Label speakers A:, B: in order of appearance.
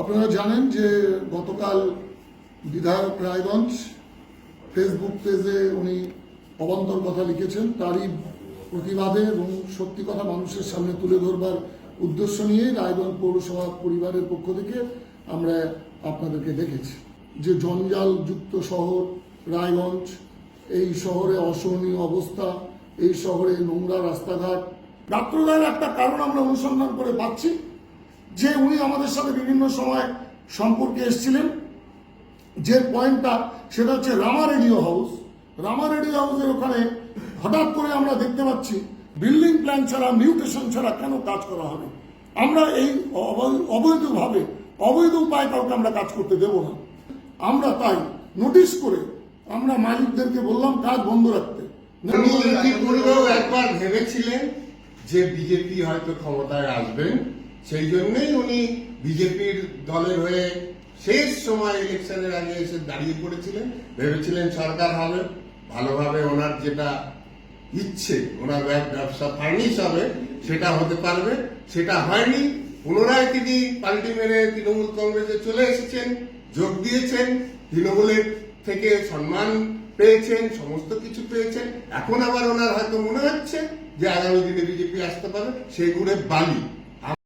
A: আপনারা জানেন যে গতকাল বিধায়ক রায়গঞ্জ ফেসবুক পেজে উনি অবান্তর কথা লিখেছেন, তারই প্রতিবাদে এবং সত্যি কথা মানুষের সামনে তুলে ধরবার উদ্দেশ্য নিয়ে রায়গঞ্জ পৌরসভা পরিবারের পক্ষ থেকে আমরা আপনাদেরকে দেখেছি যে জঞ্জাল যুক্ত শহর, রায়গঞ্জ, এই শহরে অসহনীয় অবস্থা, এই শহরে নোংরা রাস্তাঘাট। রাত্রদার একটা কারণ আমরা অনুসন্ধান করে পাচ্ছি। যে উনি আমাদের সাথে বিভিন্ন সময় সম্পর্কে এসেছিলেন, যে পয়েন্টটা সেটা হচ্ছে Rama radio house. Rama radio হাউসের ওখানে হঠাৎ করে আমরা দেখতে পাচ্ছি, বিল্ডিং প্ল্যান ছাড়া, মিউটেশন ছাড়া কেন কাজ করা হবে? আমরা এই অবৈধভাবে, অবৈধ উপায় কাউকে আমরা কাজ করতে দেব না। আমরা তাই নোটিশ করে আমরা মালিকদেরকে বললাম, কাজ বন্ধ রাখতে।
B: একবার ভেবেছিলেন যে বিজেপি হয়তো ক্ষমতায় আসবেন। সেই জন্যই উনি বিজেপির দলের হয়ে শেষ সময় ইলেকশনের আগে এসে দাঁড়িয়ে পড়েছিলেন। ভেবেছিলেন সরকার হবে, ভালোভাবে ওনার যেটা ইচ্ছে, ওনার ব্যব- ব্যবসা ফার্নিশ হবে, সেটা হতে পারবে। সেটা হয়নি। পুনরায় তিনি পাল্টি মেরে তৃণমূল কংগ্রেসে চলে এসেছেন, যোগ দিয়েছেন, তৃণমূলের থেকে সম্মান পেয়েছেন, সমস্ত কিছু পেয়েছেন। এখন আবার ওনার হয়তো মনে হচ্ছে যে আগামী দিনে বিজেপি আসতে পারে সেগুলো বালি।